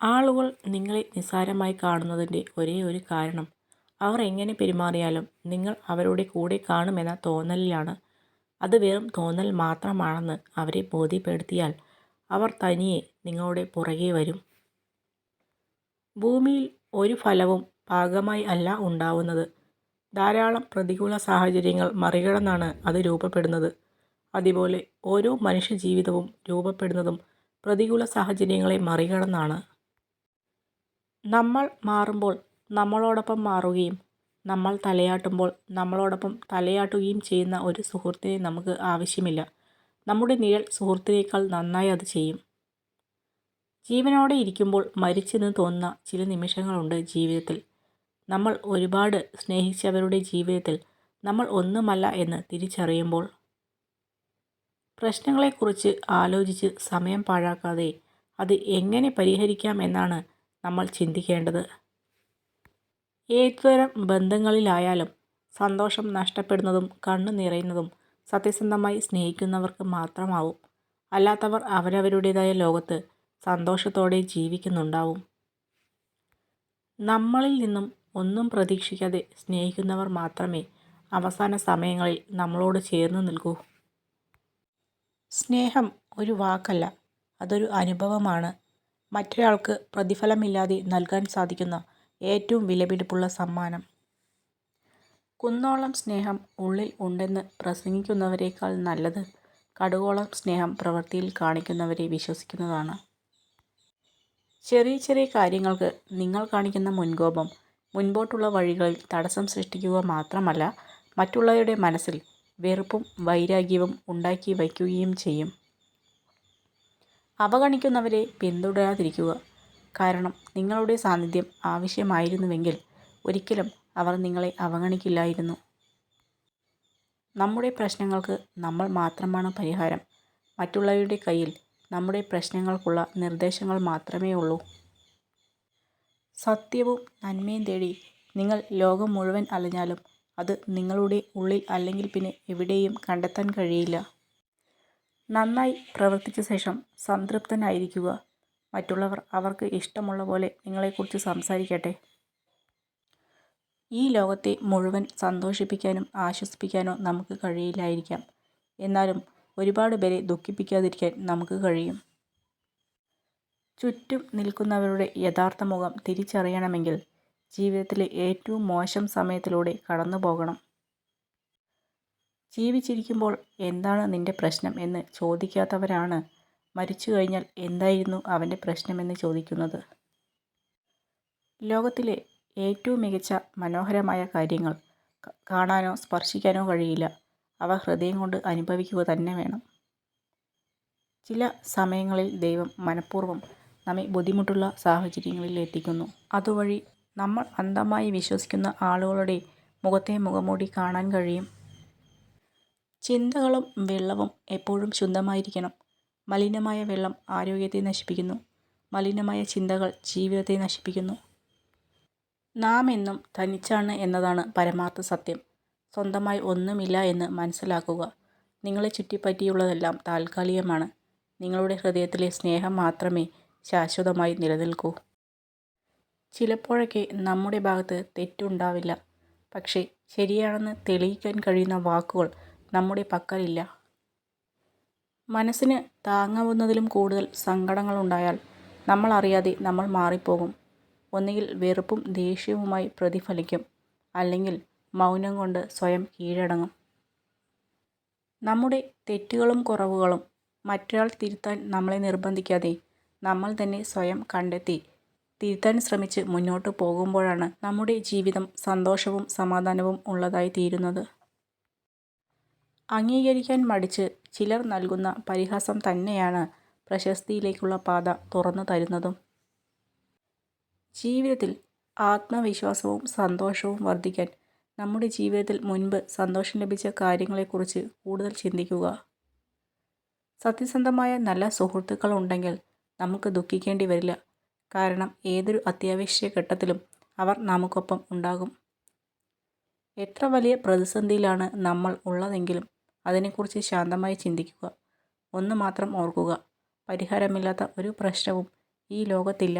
ആളുകൾ നിങ്ങളെ നിസ്സാരമായി കാണുന്നതിന്റെ ഒരേ ഒരു കാരണം അവർ എങ്ങനെ പെരുമാറിയാലും നിങ്ങൾ അവരുടെ കൂടെ കാണുമെന്ന തോന്നലിലാണ്. അത് വെറും തോന്നൽ മാത്രമാണെന്ന് അവരെ ബോധ്യപ്പെടുത്തിയാൽ അവർ തനിയെ നിങ്ങളുടെ പുറകെ വരും. ഭൂമിയിൽ ഒരു ഫലവും പാകമായി അല്ല ഉണ്ടാവുന്നത്. ധാരാളം പ്രതികൂല സാഹചര്യങ്ങൾ മറികടന്നാണ് അത് രൂപപ്പെടുന്നത്. അതുപോലെ ഓരോ മനുഷ്യജീവിതവും രൂപപ്പെടുന്നതും പ്രതികൂല സാഹചര്യങ്ങളെ മറികടന്നാണ്. നമ്മൾ മാറുമ്പോൾ നമ്മളോടൊപ്പം മാറുകയും നമ്മൾ തലയാട്ടുമ്പോൾ നമ്മളോടൊപ്പം തലയാട്ടുകയും ചെയ്യുന്ന ഒരു സുഹൃത്തിനെ നമുക്ക് ആവശ്യമില്ല. നമ്മുടെ നിഴൽ സുഹൃത്തിനേക്കാൾ നന്നായി അത് ചെയ്യും. ജീവനോടെ ഇരിക്കുമ്പോൾ മരിച്ചെന്ന് തോന്നുന്ന ചില നിമിഷങ്ങളുണ്ട് ജീവിതത്തിൽ. നമ്മൾ ഒരുപാട് സ്നേഹിച്ചവരുടെ ജീവിതത്തിൽ നമ്മൾ ഒന്നുമല്ല എന്ന് തിരിച്ചറിയുമ്പോൾ. പ്രശ്നങ്ങളെക്കുറിച്ച് ആലോചിച്ച് സമയം പാഴാക്കാതെ അത് എങ്ങനെ പരിഹരിക്കാം എന്നാണ് നമ്മൾ ചിന്തിക്കേണ്ടത്. ഏതുതരം ബന്ധങ്ങളിലായാലും സന്തോഷം നഷ്ടപ്പെടുന്നതും കണ്ണു നിറയുന്നതും സത്യസന്ധമായി സ്നേഹിക്കുന്നവർക്ക് മാത്രമാവും. അല്ലാത്തവർ അവരവരുടേതായ ലോകത്ത് സന്തോഷത്തോടെ ജീവിക്കുന്നുണ്ടാവും. നമ്മളിൽ നിന്നും ഒന്നും പ്രതീക്ഷിക്കാതെ സ്നേഹിക്കുന്നവർ മാത്രമേ അവസാന സമയങ്ങളിൽ നമ്മളോട് ചേർന്ന് നിൽക്കൂ. സ്നേഹം ഒരു വാക്കല്ല, അതൊരു അനുഭവമാണ്. മറ്റൊരാൾക്ക് പ്രതിഫലമില്ലാതെ നൽകാൻ സാധിക്കുന്ന ഏറ്റവും വിലപിടിപ്പുള്ള സമ്മാനം. കുന്നോളം സ്നേഹം ഉള്ളിൽ ഉണ്ടെന്ന് പ്രസംഗിക്കുന്നവരേക്കാൾ നല്ലത് കടുകോളം സ്നേഹം പ്രവൃത്തിയിൽ കാണിക്കുന്നവരെ വിശ്വസിക്കുന്നതാണ്. ചെറിയ ചെറിയ കാര്യങ്ങൾക്ക് നിങ്ങൾ കാണിക്കുന്ന മുൻകോപം മുൻപോട്ടുള്ള വഴികളിൽ തടസ്സം സൃഷ്ടിക്കുക മാത്രമല്ല മറ്റുള്ളവരുടെ മനസ്സിൽ വെറുപ്പും വൈരാഗ്യവും ഉണ്ടാക്കി വയ്ക്കുകയും ചെയ്യും. അവഗണിക്കുന്നവരെ പിന്തുടരാതിരിക്കുക. കാരണം നിങ്ങളുടെ സാന്നിധ്യം ആവശ്യമായിരുന്നുവെങ്കിൽ ഒരിക്കലും അവർ നിങ്ങളെ അവഗണിക്കില്ലായിരുന്നു. നമ്മുടെ പ്രശ്നങ്ങൾക്ക് നമ്മൾ മാത്രമാണ് പരിഹാരം. മറ്റുള്ളവരുടെ കയ്യിൽ നമ്മുടെ പ്രശ്നങ്ങൾക്കുള്ള നിർദ്ദേശങ്ങൾ മാത്രമേ ഉള്ളൂ. സത്യവും നന്മയും തേടി നിങ്ങൾ ലോകം മുഴുവൻ അലഞ്ഞാലും അത് നിങ്ങളുടെ ഉള്ളിൽ അല്ലെങ്കിൽ പിന്നെ എവിടെയും കണ്ടെത്താൻ കഴിയില്ല. നന്നായി പ്രവർത്തിച്ച ശേഷം സംതൃപ്തനായിരിക്കുക. മറ്റുള്ളവർ അവർക്ക് ഇഷ്ടമുള്ള പോലെ നിങ്ങളെക്കുറിച്ച് സംസാരിക്കട്ടെ. ഈ ലോകത്തെ മുഴുവൻ സന്തോഷിപ്പിക്കാനും ആശ്വസിപ്പിക്കാനോ നമുക്ക് കഴിയില്ലായിരിക്കാം. എന്നാലും ഒരുപാട് പേരെ ദുഃഖിപ്പിക്കാതിരിക്കാൻ നമുക്ക് കഴിയും. ചുറ്റും നിൽക്കുന്നവരുടെ യഥാർത്ഥ മുഖം തിരിച്ചറിയണമെങ്കിൽ ജീവിതത്തിലെ ഏറ്റവും മോശം സമയത്തിലൂടെ കടന്നുപോകണം. ജീവിച്ചിരിക്കുമ്പോൾ എന്താണ് നിന്റെ പ്രശ്നം എന്ന് ചോദിക്കാത്തവരാണ് മരിച്ചു കഴിഞ്ഞാൽ എന്തായിരുന്നു അവന്റെ പ്രശ്നമെന്ന് ചോദിക്കുന്നത്. ലോകത്തിലെ ഏറ്റവും മികച്ച മനോഹരമായ കാര്യങ്ങൾ കാണാനോ സ്പർശിക്കാനോ കഴിയില്ല. അവ ഹൃദയം കൊണ്ട് അനുഭവിക്കുക തന്നെ വേണം. ചില സമയങ്ങളിൽ ദൈവം മനഃപൂർവം നമ്മെ ബുദ്ധിമുട്ടുള്ള സാഹചര്യങ്ങളിൽ എത്തിക്കുന്നു. അതുവഴി നമ്മൾ അന്ധമായി വിശ്വസിക്കുന്ന ആളുകളുടെ മുഖത്തെ മുഖമൂടി കാണാൻ കഴിയും. ചിന്തകളും വെള്ളവും എപ്പോഴും ശുദ്ധമായിരിക്കണം. മലിനമായ വെള്ളം ആരോഗ്യത്തെ നശിപ്പിക്കുന്നു. മലിനമായ ചിന്തകൾ ജീവിതത്തെ നശിപ്പിക്കുന്നു. നാം എന്നും തനിച്ചാണ് എന്നതാണ് പരമാർത്ഥ സത്യം. സ്വന്തമായി ഒന്നുമില്ല എന്ന് മനസ്സിലാക്കുക. നിങ്ങളെ ചുറ്റിപ്പറ്റിയുള്ളതെല്ലാം താൽക്കാലികമാണ്. നിങ്ങളുടെ ഹൃദയത്തിലെ സ്നേഹം മാത്രമേ ശാശ്വതമായി നിലനിൽക്കൂ. ചിലപ്പോഴൊക്കെ നമ്മുടെ ഭാഗത്ത് തെറ്റുണ്ടാവില്ല. പക്ഷേ ശരിയാണെന്ന് തെളിയിക്കാൻ കഴിയുന്ന വാക്കുകൾ നമ്മുടെ പക്കലില്ല. മനസ്സിന് താങ്ങാവുന്നതിലും കൂടുതൽ സങ്കടങ്ങളുണ്ടായാൽ നമ്മൾ അറിയാതെ നമ്മൾ മാറിപ്പോകും. ഒന്നുകിൽ വെറുപ്പും ദേഷ്യവുമായി പ്രതിഫലിക്കും. അല്ലെങ്കിൽ മൗനം കൊണ്ട് സ്വയം കീഴടങ്ങും. നമ്മുടെ തെറ്റുകളും കുറവുകളും മറ്റൊരാൾ തിരുത്താൻ നമ്മളെ നിർബന്ധിക്കാതെ നമ്മൾ തന്നെ സ്വയം കണ്ടെത്തി തിരുത്താൻ ശ്രമിച്ച് മുന്നോട്ട് പോകുമ്പോഴാണ് നമ്മുടെ ജീവിതം സന്തോഷവും സമാധാനവും ഉള്ളതായി തീരുന്നത്. അംഗീകരിക്കാൻ മടിച്ച് ചിലർ നൽകുന്ന പരിഹാസം തന്നെയാണ് പ്രശസ്തിയിലേക്കുള്ള പാത തുറന്നു തരുന്നതും. ജീവിതത്തിൽ ആത്മവിശ്വാസവും സന്തോഷവും വർദ്ധിക്കാൻ നമ്മുടെ ജീവിതത്തിൽ മുൻപ് സന്തോഷം ലഭിച്ച കാര്യങ്ങളെക്കുറിച്ച് കൂടുതൽ ചിന്തിക്കുക. സത്യസന്ധമായ നല്ല സുഹൃത്തുക്കൾ ഉണ്ടെങ്കിൽ നമുക്ക് ദുഃഖിക്കേണ്ടി വരില്ല. കാരണം ഏതൊരു അത്യാവശ്യ ഘട്ടത്തിലും അവർ നമുക്കൊപ്പം ഉണ്ടാകും. എത്ര വലിയ പ്രതിസന്ധിയിലാണ് നമ്മൾ ഉള്ളതെങ്കിലും അതിനെക്കുറിച്ച് ശാന്തമായി ചിന്തിക്കുക. ഒന്ന് മാത്രം ഓർക്കുക, പരിഹാരമില്ലാത്ത ഒരു പ്രശ്നവും ഈ ലോകത്തില്ല.